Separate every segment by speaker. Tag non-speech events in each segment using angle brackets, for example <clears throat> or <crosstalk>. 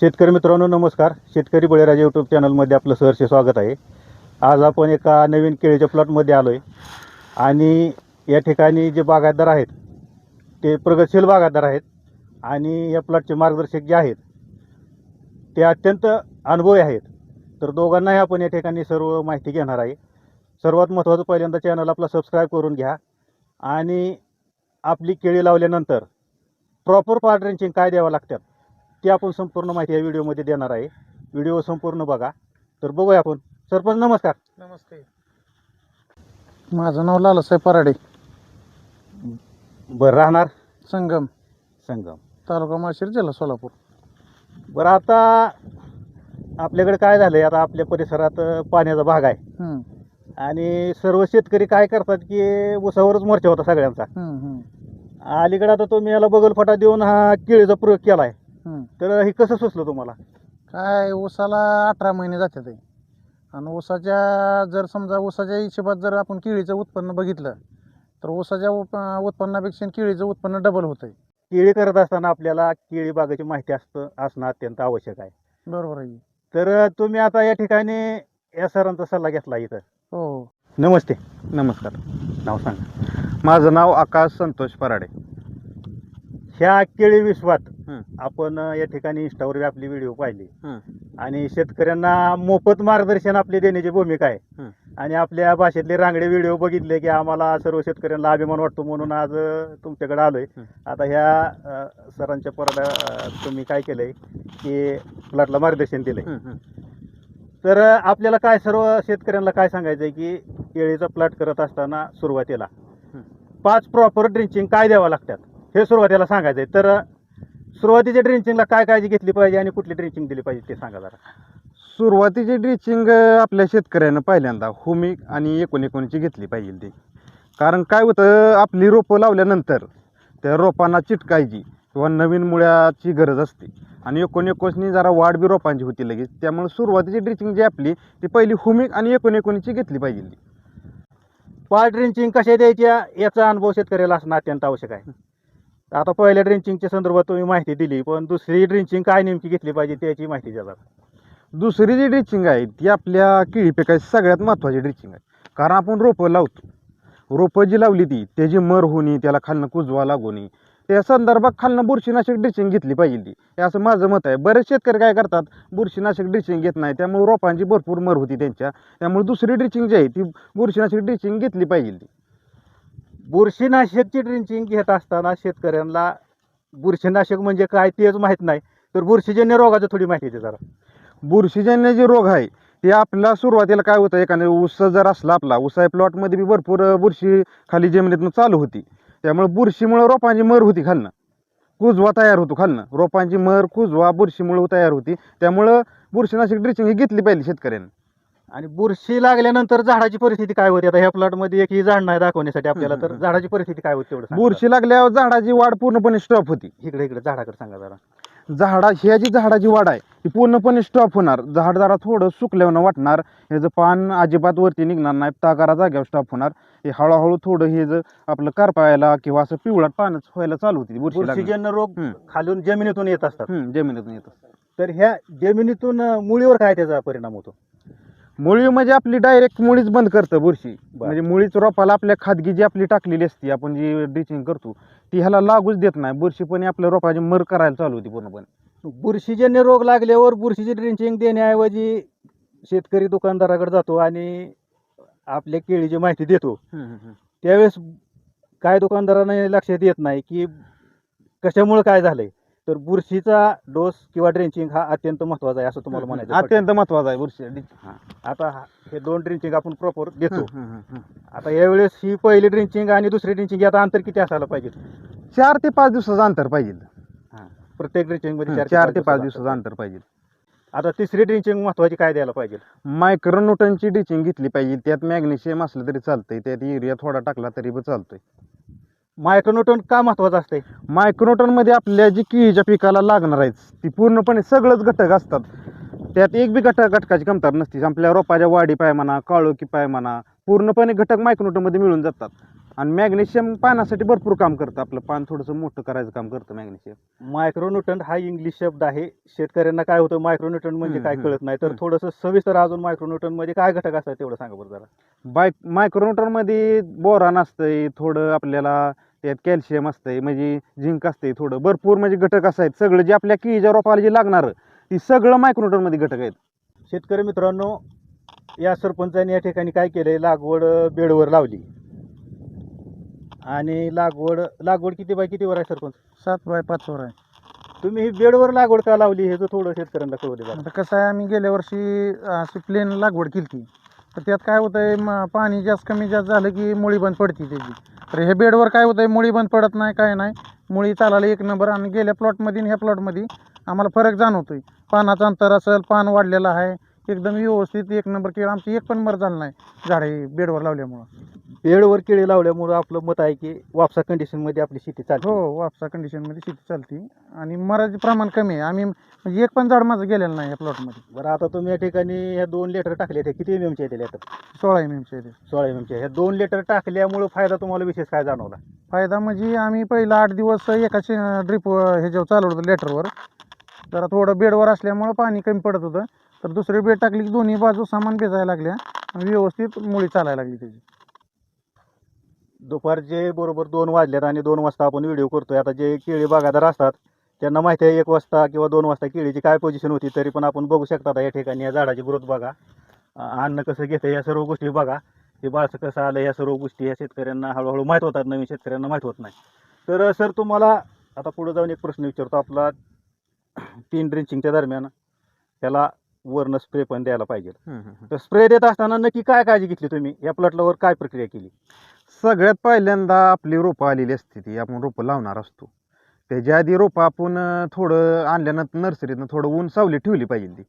Speaker 1: शेतकरी मित्रांनो नमस्कार. शेतकरी बळीराजा यूट्यूब चॅनलमध्ये आपलं सहर्ष स्वागत आहे. आज आपण एका नवीन केळीच्या प्लॉटमध्ये आलो आहे आणि या ठिकाणी जे बागायतदार आहेत ते प्रगतशील बागायतदार आहेत आणि या प्लॉटचे मार्गदर्शक जे आहेत ते अत्यंत अनुभवी आहेत. तर दोघांनाही आपण या ठिकाणी सर्व माहिती घेणार आहे. सर्वात महत्त्वाचं पहिल्यांदा चॅनल आपला सबस्क्राईब करून घ्या. आणि आपली केळी लावल्यानंतर प्रॉपर पार्टरेंचिंग काय द्यावं लागतात? ती आपण संपूर्ण माहिती या व्हिडिओमध्ये देणार आहे. व्हिडिओ संपूर्ण बघा. तर बघूया आपण. सरपंच नमस्कार.
Speaker 2: नमस्ते. माझं नाव लालसाहेब पराडे.
Speaker 1: बरं राहणार?
Speaker 2: संगम.
Speaker 1: संगम.
Speaker 2: तालुका माशिर जिल्हा सोलापूर.
Speaker 1: बरं आता आपल्याकडे काय झालं आहे आता आपल्या परिसरात पाण्याचा भाग आहे.
Speaker 2: हम्म,
Speaker 1: आणि सर्व शेतकरी काय करतात की उसावरच मोर्चा होता सगळ्यांचा.
Speaker 2: हम्म, हम्म,
Speaker 1: अलीकडे आता तुम्ही याला बगलफटा देऊन हा केळीचा प्रयोग केला आहे
Speaker 2: हम्म.
Speaker 1: तर हे कसं सुचलं तुम्हाला?
Speaker 2: काय ऊसाला अठरा महिने जातात आहे आणि ऊसाच्या जर समजा ऊसाच्या हिशोबात जर आपण केळीचं उत्पन्न बघितलं तर ऊसाच्या उप उत्पन्नापेक्षा केळीचं उत्पन्न डबल होतं आहे
Speaker 1: केळी करत असताना आपल्याला केळी बागाची माहिती असतं असणं अत्यंत आवश्यक आहे.
Speaker 2: बरोबर आहे
Speaker 1: तर तुम्ही आता या ठिकाणी या सरांचा सल्ला घेतला इथं.
Speaker 2: हो हो.
Speaker 1: नमस्ते.
Speaker 3: नमस्कार.
Speaker 1: नाव सांगा.
Speaker 3: माझं नाव आकाश संतोष पराडे.
Speaker 1: ह्या केळी विश्वात. आपण या ठिकाणी इंस्टावर आपली व्हिडिओ पाहिली. आणि शेतकऱ्यांना मोफत मार्गदर्शन आपली देण्याची भूमिका आहे. आणि आपल्या भाषेतले रांगडे व्हिडिओ बघितले की आम्हाला सर्व शेतकऱ्यांना अभिमान वाटतो म्हणून आज तुमच्याकडे आलोय. आता ह्या सरांच्या परडा अ, तुम्ही काय केलंय की प्लॉटला मार्गदर्शन दिलंय तर आपल्याला काय सर्व शेतकऱ्यांना काय सांगायचं आहे की केळीचा प्लॉट करत असताना सुरुवातीला. पाच प्रॉपर ड्रिंचिंग काय द्यावं लागतात हे सुरुवातीला सांगायचं आहे तर सुरुवातीच्या ड्रिंचिंगला काय काळजी घेतली पाहिजे आणि कुठली ड्रिंचिंग दिली पाहिजे ते सांगा जरा.
Speaker 3: सुरुवातीची ड्रिचिंग आपल्या शेतकऱ्यानं पहिल्यांदा हुमिक आणि एकोण एकोणीची घेतली पाहिजे ती. कारण काय होतं आपली रोपं लावल्यानंतर त्या रोपांना चिटकायची किंवा नवीन मुळ्याची गरज असते. आणि एकोण एकोणीसनी जरा वाढ बी रोपांची होती लगेच. त्यामुळे सुरुवातीची ड्रिचिंग जी आपली ती पहिली हुमिक आणि एकोण एकोणीची घेतली पाहिजे ती.
Speaker 1: पाच ड्रिंचिंग कशा द्यायच्या याचा अनुभव शेतकऱ्याला असणं अत्यंत आवश्यक आहे. आता पहिल्या ड्रिंचिंगच्या संदर्भात तुम्ही माहिती दिली पण दुसरी ड्रिंचिंग काय नेमकी घेतली पाहिजे त्याची माहिती द्या
Speaker 3: दुसरी जी ड्रिचिंग आहे ती आपल्या केळी पिकाची सगळ्यात महत्त्वाची ड्रिचिंग आहे. कारण आपण रोपं लावतो. रोपं जी लावली ती त्याची मर होणे त्याला खालनं कुजवा लागू नये त्या संदर्भात खालनं बुरशीनाशक ड्रिचिंग घेतली पाहिजे ती. हे असं माझं मत आहे. बरेच शेतकरी काय करतात बुरशीनाशक ड्रिचिंग घेत नाही त्यामुळे रोपांची भरपूर मर होती त्यांच्या. त्यामुळे दुसरी ड्रिचिंग जी आहे ती बुरशीनाशक ड्रिचिंग घेतली पाहिजे ती.
Speaker 1: बुरशीनाशकची ड्रिंचिंग घेत असताना शेतकऱ्यांना बुरशीनाशक म्हणजे काय तेच माहीत नाही. तर बुरशीजन्य रोगाचं थोडी माहिती द्या जरा.
Speaker 3: बुरशीजन्य जे रोग आहे ते आपला सुरुवातीला काय होतं एखाद्या ऊस जर असला आपला ऊसाय प्लॉटमध्ये बी भरपूर बुरशी खाली जमिनीतून चालू होती. त्यामुळे बुरशीमुळं रोपांची मर होती खालनं. कुजवा तयार होतो खालनं. रोपांची मर कुजवा बुरशीमुळं तयार होती. त्यामुळं बुरशीनाशक ड्रिचिंग ही घेतली पाहिजे शेतकऱ्यांनी.
Speaker 1: आणि बुरशी लागल्यानंतर झाडाची परिस्थिती काय होती आता ह्या प्लॉटमध्ये एक ही झाड नाही दाखवण्यासाठी आपल्याला तर. झाडाची परिस्थिती काय होती तेवढं सांगा
Speaker 3: बुरशी लागल्यावर झाडाची वाढ पूर्णपणे स्टॉप होती.
Speaker 1: इकडे इकडे झाडाकडे सांगा जरा
Speaker 3: झाडा ह्या जी झाडाची वाढ आहे ती पूर्णपणे स्टॉप होणार झाड जरा थोडं सुकल्यानं वाटणार ह्याचं पान अजिबात वरती निघणार नाही ताकारा जाग्यावर स्टॉप होणार हे हळूहळू थोडं हे जर आपलं करपायला किंवा असं पिवळाट पानच व्हायला चालू होती.
Speaker 1: बुरशीजन्य रोग. खालून जमिनीतून येत असतात
Speaker 3: जमिनीतून येतं
Speaker 1: तर ह्या जमिनीतून मुळीवर काय त्याचा परिणाम होतो
Speaker 3: मुळी म्हणजे आपली डायरेक्ट मुळीच बंद करतं बुरशी.
Speaker 1: बरं.
Speaker 3: म्हणजे मुळीच रोपाला आपल्या खादगी जी आपली टाकलेली असते आपण जी ड्रिचिंग करतो ती ह्याला लागूच देत नाही. बुरशीपणे आपल्या रोपाची मर करायला चालू होती पूर्णपणे.
Speaker 1: बुरशीजन्य रोग लागल्यावर बुरशीची ड्रिंचिंग देण्याऐवजी शेतकरी दुकानदाराकडे जातो आणि आपल्या केळीची माहिती देतो. त्यावेळेस काय दुकानदाराने लक्षात येत नाही की कशामुळे काय झालंय? तर बुरशीचा डोस किंवा ड्रेंचिंग हा अत्यंत महत्त्वाचा आहे असं तुम्हाला म्हणायचं.
Speaker 3: अत्यंत महत्त्वाचा आहे बुरशी.
Speaker 1: हा. आता हा- हे दोन ड्रिंचिंग आपण प्रॉपर देतो. आता यावेळेस ही पहिली ड्रिंचिंग आणि दुसरी ड्रिंचिंग यात अंतर किती असायला पाहिजे?
Speaker 3: चार ते पाच दिवसाचं अंतर पाहिजे.
Speaker 1: प्रत्येक
Speaker 3: ड्रिंचिंगमध्ये चार ते पाच दिवसाचं अंतर पाहिजे.
Speaker 1: आता तिसरी ड्रिंचिंग महत्वाची काय द्यायला पाहिजे?
Speaker 3: मायक्रोन्यूटनची डिचिंग घेतली पाहिजे. त्यात मॅग्नेशियम असलं तरी चालतंय. त्यात युरिया थोडा टाकला तरी पण चालतोय.
Speaker 1: मायक्रोन्यूटन का महत्वाचं असतंय?
Speaker 3: मायक्रोन्यूटनमध्ये आपल्या जी केळीच्या पिकाला लागणार आहेत ती पूर्णपणे सगळंच घटक असतात. त्यात एक बी घटक घटकाची कमतर नसते. आपल्या रोपाच्या वाढी पाय म्हणा काळोखी पाय म्हणा पूर्णपणे घटक मायक्रोन्यूटनमध्ये मिळून जातात. आणि मॅग्नेशियम पानासाठी भरपूर काम करतं. आपलं पान थोडंसं मोठं करायचं काम करतं मॅग्नेशियम.
Speaker 1: मायक्रोन्यूटन हा इंग्लिश शब्द आहे. शेतकऱ्यांना काय होतं मायक्रोन्यूटन म्हणजे काय कळत नाही. तर. थोडंसं सविस्तर अजून मायक्रोन्यूटनमध्ये काय घटक असतात तेवढं सांगा बरं जरा.
Speaker 3: बाय मायक्रोन्यूटनमध्ये बोरान असतंय थोडं आपल्याला त्यात कॅल्शियम असतंय म्हणजे झिंक असतंय थोडं. भरपूर म्हणजे घटक असं आहेत. सगळं जे आपल्या केळीच्या रोपाला जे लागणार ती सगळं मायक्रोन्यूटनमध्ये घटक आहेत.
Speaker 1: शेतकरी मित्रांनो या सरपंचाने या ठिकाणी काय केलंय? लागवड बेडवर लावली. आणि लागवड लागवड किती बाय कितीवर आहे सरपंच?
Speaker 2: सात बाय पाचवर आहे.
Speaker 1: तुम्ही ही बेडवर लागवड का लावली? हे जर थोडं शेतकऱ्यांना कळू दे.
Speaker 2: आता कसं आहे आम्ही गेल्या वर्षी अशी प्लेन लागवड केली ती तर त्यात काय होतंय म पाणी जास्त कमी जास्त झालं की मुळी बंद पडते त्याची. तर हे बेडवर काय होतं आहे मुळी बंद पडत नाही काय नाही. मुळी चालायला एक नंबर आणि गेल्या प्लॉटमध्ये ह्या प्लॉटमध्ये आम्हाला फरक जाणवतो आहे पानाचं अंतर असेल पान वाढलेलं आहे एकदम व्यवस्थित एक नंबर केळं. आमची एक पण मर झालं नाही झाड हे बेडवर लावल्यामुळं.
Speaker 1: बेडवर केळी लावल्यामुळं आपलं मत आहे की वापसा कंडिशनमध्ये आपली शेती चालते.
Speaker 2: हो वापसा कंडिशनमध्ये शेती चालते. आणि मराठी प्रमाण कमी आहे. आम्ही म्हणजे एक पण झाड माझं गेलेलं नाही या प्लॉटमध्ये
Speaker 1: बरं आता तुम्ही या ठिकाणी ह्या दोन लिटर टाकले ते किती एम एमचे येते लिटर
Speaker 2: सोळा एम एमचे ते
Speaker 1: सोळा एम एमचे ह्या दोन लिटर टाकल्यामुळं फायदा तुम्हाला विशेष काय जाणवला?
Speaker 2: फायदा म्हणजे आम्ही पहिला आठ दिवस एकाचे ड्रिप ह्याच्यावर चालवत होतो लेटरवर जरा थोडं बेडवर असल्यामुळं पाणी कमी पडत होतं. तर दुसरी बेड टाकली की दोन्ही बाजू सामान भेजायला लागल्या. व्यवस्थित मुळी चालायला लागली त्याची.
Speaker 1: दुपारचे बरोबर दोन वाजल्यात आणि दोन वाजता आपण व्हिडिओ करतोय. आता जे केळी बागादार असतात त्यांना माहिती आहे एक वाजता किंवा दोन वाजता केळीची काय पोझिशन होती तरी पण आपण बघू शकता या ठिकाणी या झाडाची ग्रोथ बघा. अन्न कसं घेतं या सर्व गोष्टी बघा. हे बाळसं कसं आलं या सर्व गोष्टी या शेतकऱ्यांना हळूहळू माहीत होतात नवीन शेतकऱ्यांना माहीत होत नाही. तर सर तुम्हाला आता पुढे जाऊन एक प्रश्न विचारतो. आपला तीन ड्रिंचिंगच्या दरम्यान त्याला वरनं स्प्रे पण द्यायला पाहिजे तर स्प्रे देत असताना नक्की काय काळजी घेतली तुम्ही? या प्लॉटवर काय प्रक्रिया केली?
Speaker 3: सगळ्यात पहिल्यांदा आपली रोपं आलेली असते ती आपण रोपं लावणार असतो. त्याच्या आधी रोपं आपण थोडं आणल्यानंतर नर्सरीतनं थोडं ऊन सावली ठेवली पाहिजे ती.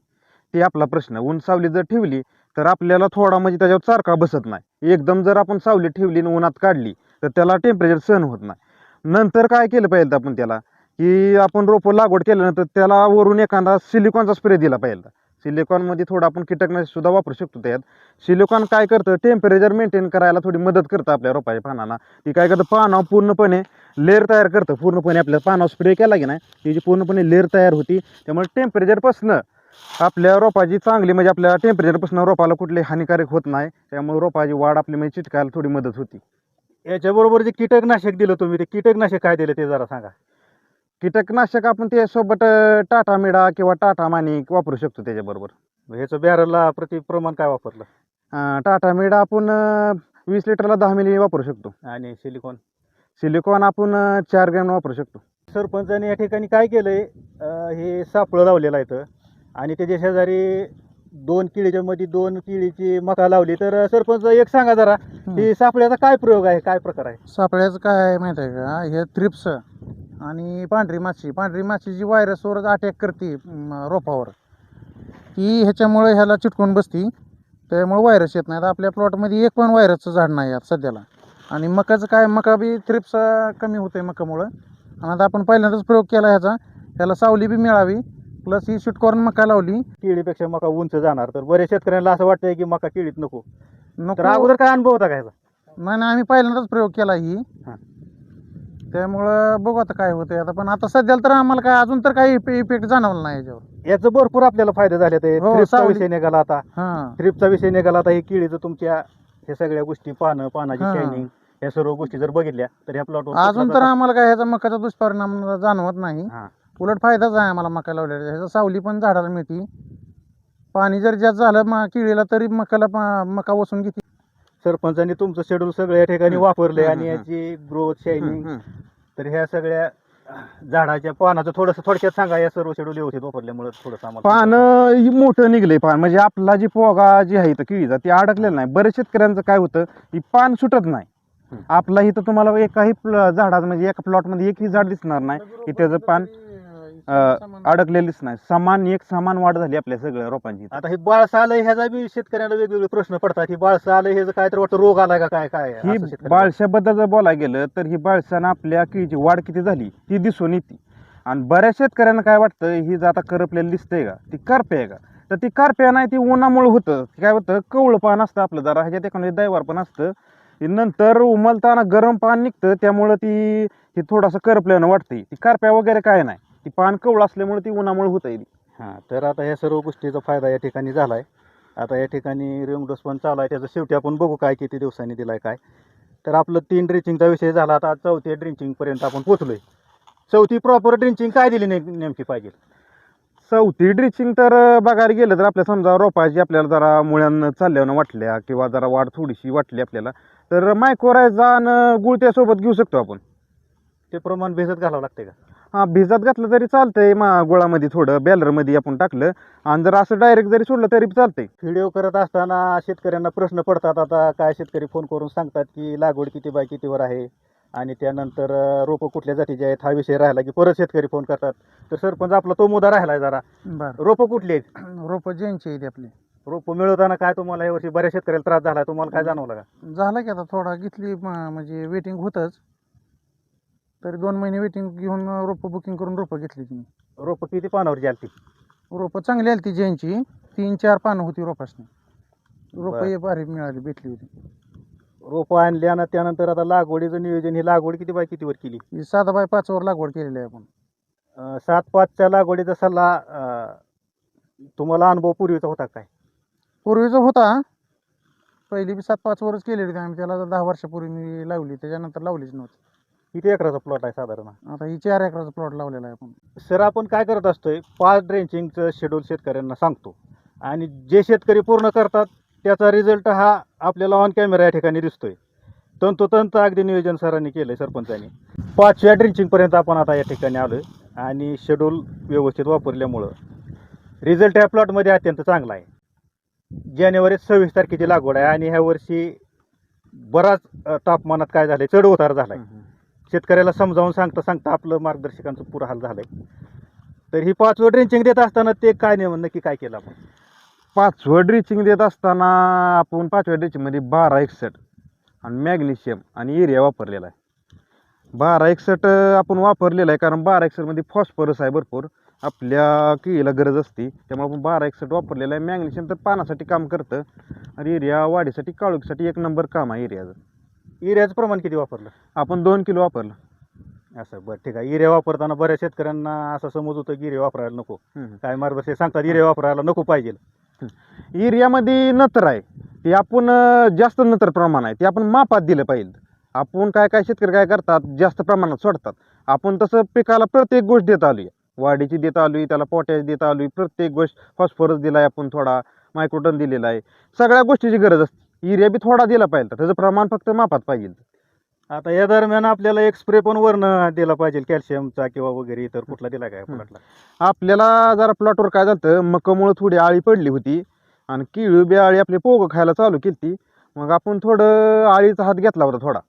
Speaker 3: ते आपला प्रश्न. ऊन सावली जर ठेवली तर आपल्याला थोडा म्हणजे त्याच्यावर चारका बसत नाही. एकदम जर आपण सावली ठेवली आणि उन्हात काढली तर त्याला टेम्परेचर सहन होत नाही. नंतर काय केलं पाहिजे आपण त्याला? की आपण रोपं लागवड केल्यानंतर त्याला वरून एखादा सिलिकॉनचा स्प्रे दिला पाहिजे सिलिकॉनमध्ये थोडं आपण कीटकनाशकसुद्धा वापरू शकतो त्यात. सिलिकॉन काय करतं? टेम्परेचर मेंटेन करायला थोडी मदत करतं आपल्या रोपाच्या पानांना. ती काय करतं? पानावर पूर्णपणे लेअर तयार करतं. पूर्णपणे आपल्या पानावर स्प्रे केला की नाही त्याची पूर्णपणे लेअर तयार होती त्यामुळे टेम्परेचरपासनं आपल्या रोपाची चांगली म्हणजे आपल्या टेम्परेचरपासून रोपाला कुठली हानिकारक होत नाही. त्यामुळे रोपाची वाढ आपली म्हणजे चिटकायला थोडी मदत होती.
Speaker 1: याच्याबरोबर जे कीटकनाशक दिलं तुम्ही ते कीटकनाशक काय दिलं ते जरा सांगा.
Speaker 3: कीटकनाशक आपण त्यासोबत अं, टाटा मिडा किंवा टाटा मानिक वापरू शकतो त्याच्याबरोबर.
Speaker 1: ह्याचं बॅरलला प्रति प्रमाण काय वापरलं?
Speaker 3: अं, टाटा मिडा आपण अं, वीस लिटरला दहा मिली वापरू शकतो.
Speaker 1: आणि सिलिकॉन?
Speaker 3: सिलिकॉन आपण अं, चार ग्रॅम वापरू शकतो.
Speaker 1: सरपंचाने या ठिकाणी काय केलंय? अं, हे सापळं लावलेलं आहे इथं. आणि त्याच्या शेजारी दोन केळीच्या मध्ये दोन केळीची मका लावली. तर सरपंच एक सांगा जरा ही सापळ्याचा काय प्रयोग आहे? काय प्रकार आहे?
Speaker 2: सापळ्याचं काय आहे माहिती आहे का? हे थ्रिप्स आणि पांढरी माशी पांढरी माशी जी व्हायरसवर अटॅक करते रोपावर ती ह्याच्यामुळे ह्याला चिटकून बसती. त्यामुळे व्हायरस येत नाही आपल्या प्लॉटमध्ये एक पण व्हायरसचं झाड नाही आता सध्याला. आणि मकाचं काय मका बी थ्रिप्स कमी होते मकामुळं. आणि आता आपण पहिल्यांदाच प्रयोग केला ह्याचा. त्याला सावली बी मिळावी. प्लस ही सुटकॉर्न मका लावली.
Speaker 1: केळीपेक्षा मका उंच जाणार. तर बऱ्याच शेतकऱ्यांना असं वाटतंय की मका केळीत नको.
Speaker 2: नको.
Speaker 1: अगोदर काय अनुभव होता काय ह्याचा?
Speaker 2: नाही नाही आम्ही पहिल्यांदाच प्रयोग केला ही.
Speaker 1: हा.
Speaker 2: त्यामुळं बघू आता काय होतंय आता. पण आता सध्याला तर आम्हाला काय अजून तर काही इफेक्ट जाणवला नाही याच्यावर.
Speaker 1: याचं भरपूर आपल्याला फायदे झाले ते.
Speaker 2: हो, सावली-
Speaker 1: विषय निघाला आता.
Speaker 2: हां.
Speaker 1: थ्रिपचा विषय निघाला आता हे केळीचं तुमच्या हे सगळ्या गोष्टी पानं पानाची
Speaker 2: हा.
Speaker 1: शायनिंग या सर्व गोष्टी जर बघितल्या तर ह्या प्लॉटवर
Speaker 2: अजून तर आम्हाला काय ह्याचा मकाचा दुष्परिणाम जाणवत नाही.
Speaker 1: हा.
Speaker 2: उलट फायदाच आहे आम्हाला मका लावल्याचा ह्याचा सावली पण झाडाला मिळते. पाणी जर जास्त झालं मग किळीला तरी मकाला प- मका वसून घेते
Speaker 1: सरपंचांनी तुमचं शेड्यूल सगळं या ठिकाणी. वापरलंय आणि. याची ग्रोथ शायनिंग तर ह्या सगळ्या झाडाच्या पानाचं थोडंसं थोडक्यात सांगा या सर्व शेड्यूल व्यवस्थित वापरल्यामुळे थोडंसं आम्हाला
Speaker 3: पानं ही मोठं निघलंय पान. म्हणजे आपला जी पोगा जी आहे इथं केळीचा ती अडकलेलं नाही. बरेच शेतकऱ्यांचं काय होतं की पान सुटत नाही. आपला इथं तुम्हाला एकाही झाडात म्हणजे एका प्लॉटमध्ये एकही झाड दिसणार नाही. की त्याचं पान अं, अडकलेलीच नाही. समान एक समान वाढ झाली आपल्या सगळ्या रोपांची.
Speaker 1: आता हे बाळसं आलंय ह्याचा बी शेतकऱ्यांना वेगवेगळे प्रश्न पडतात. ही बाळसं आलंय ह्याचं काय तर वाटतं रोग आलाय का काय काय
Speaker 3: ही
Speaker 1: शेतकऱ्यांना
Speaker 3: बाळशाबद्दल जर बोलायला गेलं तर ही बाळशानं आपल्या केळीची वाढ किती झाली ती दिसून येते. आणि बऱ्याच शेतकऱ्यांना काय वाटतं ही जर आता करपलेली दिसतंय का ती करपे आहे का? तर ती करप्या नाही ती उन्हामुळे होतं. ती काय होतं कवळं पान असतं आपलं जरा ह्याच्यात एखादं दैवार पण असतं. ती नंतर उमलताना गरम पान निघतं त्यामुळं ती ती थोडंसं करपल्यानं वाटते ती करप्या वगैरे काय नाही. ती पान कवळ असल्यामुळे ती उन्हामुळे होत ती.
Speaker 1: हां तर आता ह्या सर्व गोष्टीचा फायदा या ठिकाणी झाला आहे आता या ठिकाणी रिंग डोस पण चालू आहे. त्याचं शेवटी आपण बघू काय किती दिवसांनी दिला आहे काय. तर आपलं तीन ड्रिंचिंगचा विषय झाला. आता चौथ्या ड्रिंचिंगपर्यंत आपण पोचलो आहे चौथी प्रॉपर ड्रिंचिंग काय दिली नेम नेमकी पाहिजे?
Speaker 3: चौथी ड्रिचिंग तर बघायला गेलं तर आपल्या समजा रोपाची आपल्याला जरा मुळ्यानं चालल्यानं वाटल्या किंवा जरा वाढ थोडीशी वाटली आपल्याला तर मायक्रोरायझा आणि गुळ त्यासोबत घेऊ शकतो आपण.
Speaker 1: ते प्रमाण भिजत घालावं लागते का?
Speaker 3: भिजत घातलं तरी चालतंय मा गुळामध्ये थोडं बॅलरमध्ये आपण टाकलं. आणि जर असं डायरेक्ट जरी सोडलं तरी चालतंय.
Speaker 1: व्हिडिओ करत असताना शेतकऱ्यांना प्रश्न पडतात. आता काय शेतकरी फोन करून सांगतात की लागवड किती बाय कितीवर आहे? आणि त्यानंतर रोपं कुठल्या जातीचे आहेत? हा विषय राहिला की परत शेतकरी फोन करतात. तर सरपंच आपला तो मुद्दा राहिला जरा.
Speaker 2: बरं.
Speaker 1: रोपं कुठली आहेत? <clears throat>
Speaker 2: रोपं ज्यांची आहेत आपली.
Speaker 1: रोपं मिळवताना काय तुम्हाला यावर्षी बऱ्याच शेतकऱ्याला त्रास झाला तुम्हाला काय जाणवलं का?
Speaker 2: झालं की आता थोडा घेतली म- म्हणजे वेटिंग होतंच. तरी दोन महिने वेटिंग घेऊन रोपं बुकिंग करून रोपं घेतली तुम्ही
Speaker 1: रोपं किती पानावरची आलती?
Speaker 2: रोपं चांगली आली ती ज्यांची तीन चार पानं होती रोपासनी. रोपं. हे भारी मिळाली भेटली होती.
Speaker 1: रोपं आणली आणि त्यानंतर आता लागवडीचं नियोजन ही लागवड किती बाय कितीवर केली?
Speaker 2: ही साधा बाय पाचवर लागवड केलेली आहे आपण.
Speaker 1: अं, सात पाचच्या लागवडीचा सल्ला अं, तुम्हाला अनुभव पूर्वीचा होता काय?
Speaker 2: पूर्वीचा होता. पहिली बी सात पाच वरच केलेली होती आम्ही त्याला दहा वर्षापूर्वी मी लावली त्याच्यानंतर लावलीच नव्हती.
Speaker 1: किती एकराचा प्लॉट आहे साधारण.
Speaker 2: आता ही चार एकराचा प्लॉट लावलेला आहे आपण.
Speaker 1: सर आपण काय करत असतोय पाच ड्रेंचिंगचं शेड्यूल शेतकऱ्यांना सांगतो. आणि जे शेतकरी पूर्ण करतात त्याचा रिझल्ट हा आपल्याला ऑन कॅमेरा या ठिकाणी दिसतोय. तंतोतंत अगदी नियोजन सरांनी केलंय सरपंचांनी. पाचव्या ड्रिंचिंगपर्यंत आपण आता या ठिकाणी आलोय. आणि शेड्यूल व्यवस्थित वापरल्यामुळं रिझल्ट ह्या प्लॉटमध्ये अत्यंत चांगला आहे. जानेवारी सव्वीस तारखेची लागवड आहे आणि ह्या वर्षी बराच तापमानात काय झालंय चढ उतार झालाय. शेतकऱ्याला समजावून सांगता सांगता आपलं मार्गदर्शकांचं पुरा हाल आहे तर ही पाचवं ड्रेंचिंग देत असताना ते काय नाही नक्की काय केलं आपण?
Speaker 3: पाचवं ड्रिचिंग देत असताना आपण पाचव्या ड्रिचिंगमध्ये बारा एकसठ आणि मॅग्नेशियम आणि एरिया वापरलेला आहे. बारा एकसठ आपण वापरलेला आहे कारण बारा एकसठमध्ये फॉस्फरस आहे भरपूर. आपल्या केळीला गरज असते. त्यामुळे आपण बारा एकसठ वापरलेलं आहे. मॅग्नेशियम तर पानासाठी काम करतं. आणि एरिया वाढीसाठी काळोखीसाठी एक नंबर काम आहे एरियाचं
Speaker 1: युरियाचं प्रमाण किती वापरलं?
Speaker 3: आपण दोन किलो वापरलं.
Speaker 1: असं बरं ठीक आहे. युरिया वापरताना बऱ्याच शेतकऱ्यांना असा समज होतं की युरिया वापरायला नको.
Speaker 3: हम्म.
Speaker 1: काय मार्गदर्शक सांगतात युरिया वापरायला नको पाहिजे.
Speaker 3: एरियामध्ये नत्र आहे. ते आपण अं, जास्त नत्र प्रमाण आहे. ते आपण मापात दिलं पाहिजे. आपण काय काय शेतकरी काय करतात जास्त प्रमाणात सोडतात. आपण तसं पिकाला प्रत्येक गोष्ट देत आलोय. वाढीची देत आलोय त्याला पोटॅश देत आलोय. प्रत्येक गोष्ट फॉस्फरस दिलाय आपण थोडा मायक्रोटन दिलेला आहे. सगळ्या गोष्टीची गरज असते. युरिया बी थोडा दिला पाहिजे त्याचं प्रमाण फक्त मापात पाहिजे
Speaker 1: आता या दरम्यान आपल्याला एक स्प्रे पण वरनं दिला पाहिजे कॅल्शियमचा किंवा वगैरे इतर कुठला दिला काय
Speaker 3: हम्म.
Speaker 1: प्लॉटला
Speaker 3: आपल्याला जरा प्लॉटवर काय झालं मकामुळं थोडी आळी पडली होती आणि किळी बी आळी आपली पोगं खायला चालू केली मग आपण थोडं आळीचा हात घेतला होता थोडा.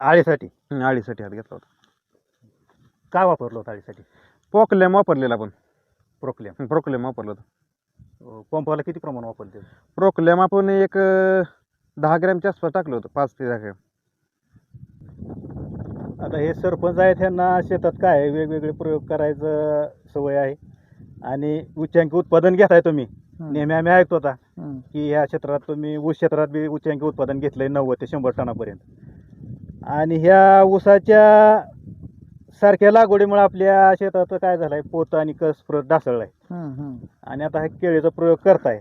Speaker 1: आळीसाठी?
Speaker 3: आळीसाठी हात घेतला होता.
Speaker 1: काय वापरलं होतं आळीसाठी?
Speaker 3: पोकलेम वापरलेला आपण
Speaker 1: प्रोक्लेम.
Speaker 3: प्रोक्लेम वापरलं होतं.
Speaker 1: पंपाला किती प्रमाण वापरते?
Speaker 3: प्रोक्लेम आपण एक अं, दहा ग्रॅमच्या आसपास टाकलं होतं पाच ते दहा ग्रॅम.
Speaker 1: आता हे सरपंच आहेत ह्यांना शेतात काय आहे, वेगवेगळे प्रयोग करायचं सवय आहे. आणि उच्चांकी उत्पादन घेताय तुम्ही.
Speaker 2: हम्म.
Speaker 1: नेहमी आम्ही ऐकतो होता
Speaker 2: हम्म.
Speaker 1: की ह्या क्षेत्रात तुम्ही ऊस क्षेत्रात बी उच्चांकी उत्पादन घेतलंय नव्वद ते शंभर टनापर्यंत. आणि ह्या ऊसाच्या सारख्या लागवडीमुळे आपल्या शेतात काय झालंय? पोत आणि कस परत ढासळलाय. आणि आता हा केळीचा प्रयोग करताय.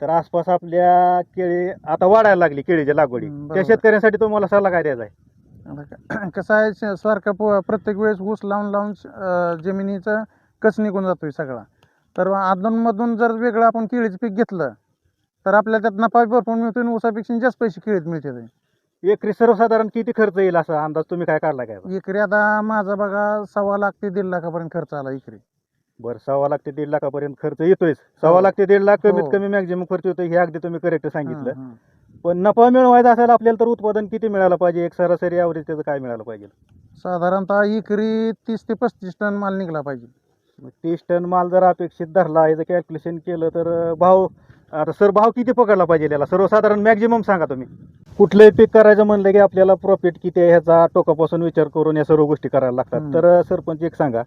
Speaker 1: तर आसपास आपल्या केळी आता वाढायला लागली केळीच्या लागवडी. त्या. शेतकऱ्यांसाठी तुम्हाला सल्ला काय द्यायचा आहे?
Speaker 2: आता का- <clears throat> कसं आहे सारखं प- प्रत्येक वेळेस ऊस लावून लावून अं, जमिनीचा कस निघून जातोय सगळा. तर अधूनमधून जर वेगळं आपण केळीचं पीक घेतलं तर आपल्याला त्यात नफा भरपूर मिळतो आणि ऊसापेक्षा जास्त पैसे केळीत मिळतात.
Speaker 1: एकरी सर्वसाधारण किती खर्च येईल असा अंदाज तुम्ही काय काढला काय?
Speaker 2: एकरी आता माझा बघा सव्वा लाख ते दीड लाखापर्यंत खर्च आला एकरी.
Speaker 1: बरं सव्वा लाख ते दीड लाखापर्यंत खर्च येतोय सव्वा लाख ते दीड लाख कमीत
Speaker 2: हो.
Speaker 1: कमी मॅक्झिमम खर्च येतोय हे अगदी तुम्ही करेक्ट सांगितलं. पण नफा मिळवायचा असेल आपल्याला तर उत्पादन किती मिळालं पाहिजे? एक सरासरी ॲव्हरेज त्याचं काय मिळालं पाहिजे?
Speaker 2: साधारणतः एकरी तीस ते पस्तीस टन माल निघला पाहिजे.
Speaker 1: मग तीस टन माल जर अपेक्षित धरला याचं कॅल्क्युलेशन केलं तर अं, भाव आता सर भाव किती पकडला पाहिजे याला? सर्वसाधारण मॅक्झिमम सांगा तुम्ही. कुठलंही पीक करायचं म्हणलं की आपल्याला प्रॉफिट किती आहे ह्याचा टोकापासून विचार करून या सर्व गोष्टी करायला लागतात
Speaker 2: हम्म.
Speaker 1: तर सरपंच एक सांगा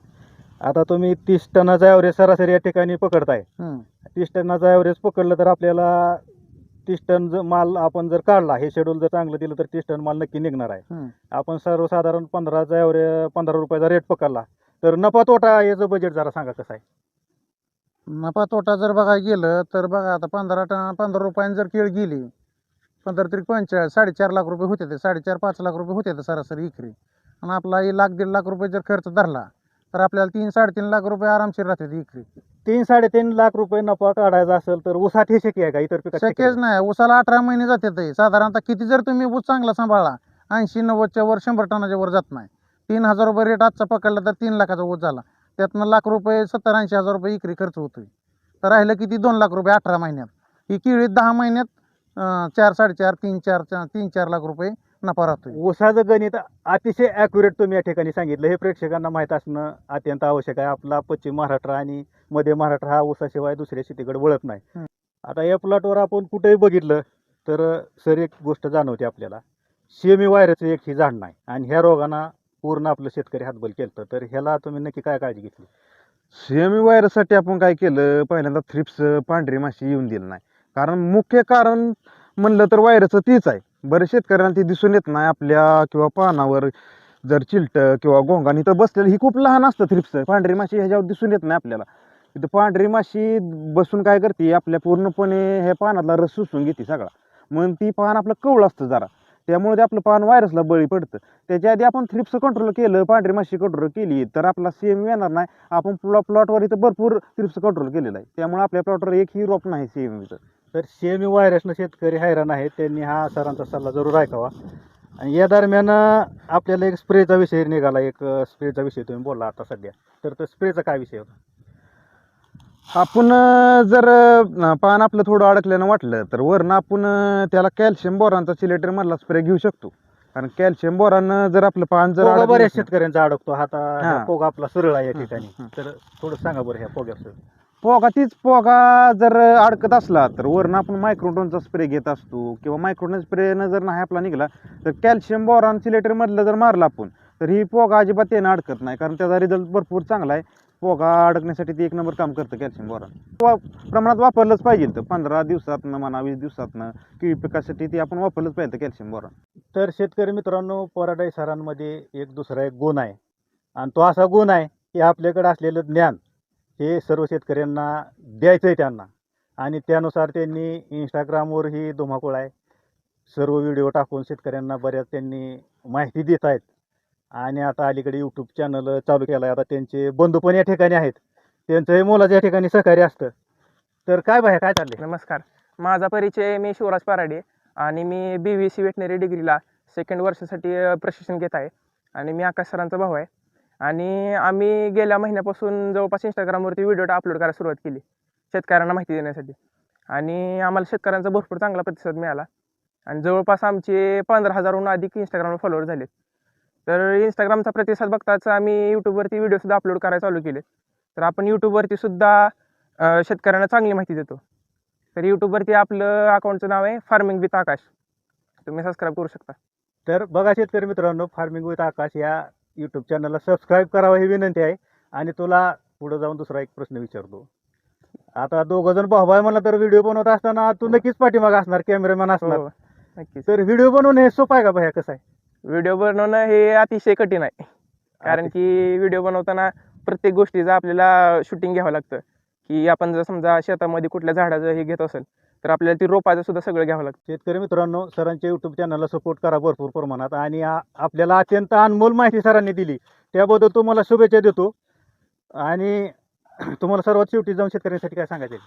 Speaker 1: आता तुम्ही तीस टनाचा ॲव्हरेज सरासरी या ठिकाणी पकडताय
Speaker 2: हम्म.
Speaker 1: तीस टनाचा ॲव्हरेज पकडलं तर आपल्याला तीस टन जर माल आपण जर काढला हे शेड्यूल जर चांगलं दिलं तर तीस टन माल नक्की निघणार आहे
Speaker 2: हम्म.
Speaker 1: आपण सर्वसाधारण पंधराचा एवढे पंधरा रुपयाचा रेट पकडला तर नफा तोटा याचं बजेट जरा सांगा कसं आहे
Speaker 2: नफा तोटा जर बघायला गेलं तर बघा आता पंधरा टन पंधरा रुपयाने जर केळ गेली पंधरा तरी पंचेचाळीस साडेचार लाख रुपये होते ते. साडेचार पाच लाख रुपये होते ते सरासरी विक्री आणि आपला हे लाख दीड लाख रुपये जर खर्च धरला तर आपल्याला तीन साडेतीन लाख रुपये आरामशीर राहते विक्री
Speaker 1: तीन साडेतीन लाख रुपये नफा काढायचा असेल तर ऊसात हे शक्य आहे का? इतर पिकात शक्य
Speaker 2: शक्यच नाही. ऊसाला अठरा महिने जाते ते. साधारणतः किती जर तुम्ही ऊस चांगला सांभाळला ऐंशी नव्वदच्या वर शंभर टनाच्या वर जात नाही. तीन हजार रुपये रेट आजचा पकडला तर तीन लाखाचा ऊस झाला. त्यातनं लाख रुपये सत्तर ऐंशी हजार रुपये इकरी खर्च होतोय. तर राहिलं किती? दोन लाख रुपये अठरा महिन्यात. ही केळी दहा महिन्यात चार साडेचार तीन चार तीन चार लाख रुपये नफा राहतोय.
Speaker 1: ऊसाचं गणित अतिशय ॲक्युरेट तुम्ही या ठिकाणी सांगितलं. हे प्रेक्षकांना माहीत असणं अत्यंत आवश्यक आहे. आपला पश्चिम महाराष्ट्र आणि मध्य महाराष्ट्र हा ऊसाशिवाय दुसऱ्या शेतीकडे वळत नाही. आता या प्लॉटवर आपण कुठेही बघितलं तर सर एक गोष्ट जाणवते आपल्याला. शेमी वायरचं एक ही झाड नाही. आणि ह्या रोगांना पूर्ण आपलं शेतकरी हातबल केलं तर ह्याला तुम्ही नक्की काय काळजी घेतली?
Speaker 3: सेमी व्हायरससाठी आपण काय केलं पहिल्यांदा थ्रिप्स पांढरी माशी येऊन दिलं नाही. कारण मुख्य कारण म्हणलं तर वायरचं तीच आहे. बरेच शेतकऱ्यांना ती दिसून येत नाही आपल्या किंवा पानावर जर चिलट किंवा गोंगान तर बसलेलं ही खूप लहान असतं थ्रिप्स. पांढरी माशी ह्याच्यावर दिसून येत नाही आपल्याला. इथं पांढरी माशी बसून काय करते आपल्या पूर्णपणे ह्या पानातला रस सुसून घेते सगळा. म्हणून ती पान आपलं कवळ असतं जरा. त्यामुळे ते आपलं पान व्हायरसला बळी पडतं. त्याच्या आधी आपण थ्रिप्स कंट्रोल केलं पांढरी माशी कंट्रोल केली तर आपला सेम येणार नाही. आपण प्लॉ प्लॉटवर इथं भरपूर थ्रिप्स कंट्रोल केलेलं आहे. त्यामुळे आपल्या प्लॉटवर एकही रोप नाही सेमचं
Speaker 1: तर शेमी व्हायरसनं शेतकरी हैराण आहेत. त्यांनी हा सरांचा सल्ला जरूर ऐकावा. आणि या दरम्यान आपल्याला एक स्प्रेचा विषय निघाला. एक स्प्रेचा विषय तुम्ही बोलला आता सध्या. तर तो स्प्रेचा काय विषय होता?
Speaker 3: आपण जर पान आपलं थोडं अडकल्यानं वाटलं तर वरनं आपण त्याला कॅल्शियम बोरानचा सिलेटर मधला स्प्रे घेऊ शकतो. कारण कॅल्शियम बोरान जर आपलं पान जर
Speaker 1: बऱ्याच शेतकऱ्यांचा अडकतो. हाता
Speaker 3: हा.
Speaker 1: पोगा आपला सरळ आहे या ठिकाणी. तर थोडं सांगा बरं ह्या पोग्याचं.
Speaker 3: पोगा तीच पोगा जर अडकत असला तर वरनं आपण मायक्रोटोनचा स्प्रे घेत असतो किंवा मायक्रोटोन स्प्रेनं जर नाही आपला निघाला तर कॅल्शियम बोरान सिलेटरमधलं जर मारला आपण तर ही पोगा अजिबात येणं अडकत नाही. कारण त्याचा रिझल्ट भरपूर चांगला आहे. पोगा अडकण्यासाठी ते एक नंबर काम करतं कॅल्शियम बोरान वा प्रमाणात वापरलंच पाहिजे तर पंधरा दिवसातनं म्हणा वीस दिवसातनं किवी पिकासाठी ते आपण वापरलंच पाहिजे कॅल्शियम बोरान
Speaker 1: तर शेतकरी मित्रांनो पराडाई सरांमध्ये एक दुसरा एक गुण आहे. आणि तो असा गुण आहे की आपल्याकडे असलेलं ज्ञान हे सर्व शेतकऱ्यांना द्यायचं आहे त्यांना. आणि त्यानुसार त्यांनी इंस्टाग्रामवर ही धुमाकूळ आहे. सर्व व्हिडिओ टाकून शेतकऱ्यांना बऱ्याच त्यांनी माहिती देत आहेत. आणि आता अलीकडे यूट्यूब चॅनल चालू केलं आहे आता त्यांचे बंधू पण या ठिकाणी आहेत. त्यांचंही मोलाचं या ठिकाणी सहकार्य असतं. तर काय बाहेर काय चाललंय?
Speaker 4: नमस्कार. माझा परिचय मी शिवराज पराडे आणि मी बी व्ही सी वेटनरी डिग्रीला सेकंड वर्षासाठी प्रशिक्षण घेत आहे. आणि मी आकाश सरांचा भाऊ आहे. आणि आम्ही गेल्या महिन्यापासून जवळपास इंस्टाग्रामवरती व्हिडिओ अपलोड करायला सुरुवात केली. शेतकऱ्यांना माहिती देण्यासाठी. आणि आम्हाला शेतकऱ्यांचा भरपूर चांगला प्रतिसाद मिळाला. आणि जवळपास आमचे पंधरा हजारहून अधिक इंस्टाग्रामवर फॉलोअर झाले तर इंस्टाग्रामचा प्रतिसाद बघताच आम्ही यूट्यूबवरती व्हिडिओसुद्धा अपलोड करायला चालू केले. तर आपण यूट्यूबवरती सुद्धा शेतकऱ्यांना चांगली माहिती देतो. तर यूट्यूबवरती आपलं अकाउंटचं नाव आहे फार्मिंग विथ आकाश तुम्ही सबस्क्राईब करू शकता.
Speaker 1: तर बघा शेतकरी मित्रांनो फार्मिंग विथ आकाश या यूट्यूब चॅनलला सबस्क्राईब करावं ही विनंती आहे. आणि तुला पुढे जाऊन दुसरा एक प्रश्न विचारतो. आता दोघं जण भाऊ म्हणलं तर व्हिडिओ बनवत असताना तू नक्कीच पाठीमागे असणार कॅमेरामॅन असणार.
Speaker 4: हो नक्कीच.
Speaker 1: तर व्हिडिओ बनवणं हे सोपं आहे का भैया? कसं आहे?
Speaker 4: व्हिडिओ बनवणं हे अतिशय कठीण आहे. कारण की व्हिडिओ बनवताना प्रत्येक गोष्टीचं आपल्याला शूटिंग घ्यावं लागतं. की आपण जर समजा शेतामध्ये कुठल्या झाडाचं हे घेत असेल तर आपल्याला ती रोपाचं सुद्धा सगळं घ्यावं लागतं.
Speaker 1: शेतकरी मित्रांनो सरांच्या यूट्यूब चॅनलला सपोर्ट करा भरपूर प्रमाणात. आणि आ- आपल्याला अत्यंत अनमोल माहिती सरांनी दिली. त्याबद्दल तुम्हाला शुभेच्छा देतो. आणि <clears throat> तुम्हाला सर्वात शेवटी जाऊन शेतकऱ्यांसाठी काय सांगायचं आहे?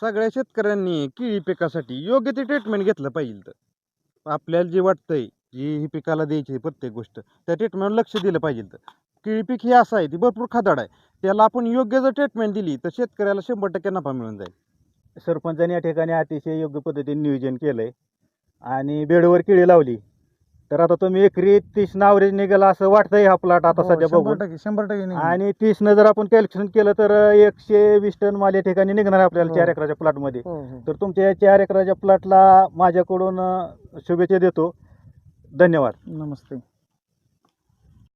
Speaker 3: सगळ्या शेतकऱ्यांनी केळी पिकासाठी योग्य ते ट्रीटमेंट घेतलं पाहिजे. तर आपल्याला जे वाटतंय जी ही पिकाला द्यायची प्रत्येक गोष्ट त्या ट्रीटमेंटवर लक्ष दिलं पाहिजे. तर केळी पीक हे असं आहे ती भरपूर खादाड आहे. त्याला आपण योग्य जर ट्रीटमेंट दिली तर शेतकऱ्याला शंभर टक्के नफा मिळून जाईल.
Speaker 1: सरपंचाने या ठिकाणी अतिशय योग्य पद्धतीने नियोजन केलंय. आणि बेडवर केळी लावली. तर आता तुम्ही एकरी तीस ॲव्हरेज निघाला असं वाटतंय हा प्लॉट आता
Speaker 2: हो,
Speaker 1: सध्या बघून.
Speaker 2: टक्के शंभर टक्के निघणार.
Speaker 1: आणि तीसनं जर आपण कॅल्क्युलेशन केलं तर एकशे वीस टन माल या ठिकाणी निघणार आहे आपल्याला
Speaker 2: हो.
Speaker 1: चार एकराच्या प्लॉटमध्ये
Speaker 2: हो हो.
Speaker 1: तर तुमच्या या चार एकराच्या प्लॉटला माझ्याकडून अं, शुभेच्छा देतो. धन्यवाद.
Speaker 2: नमस्ते.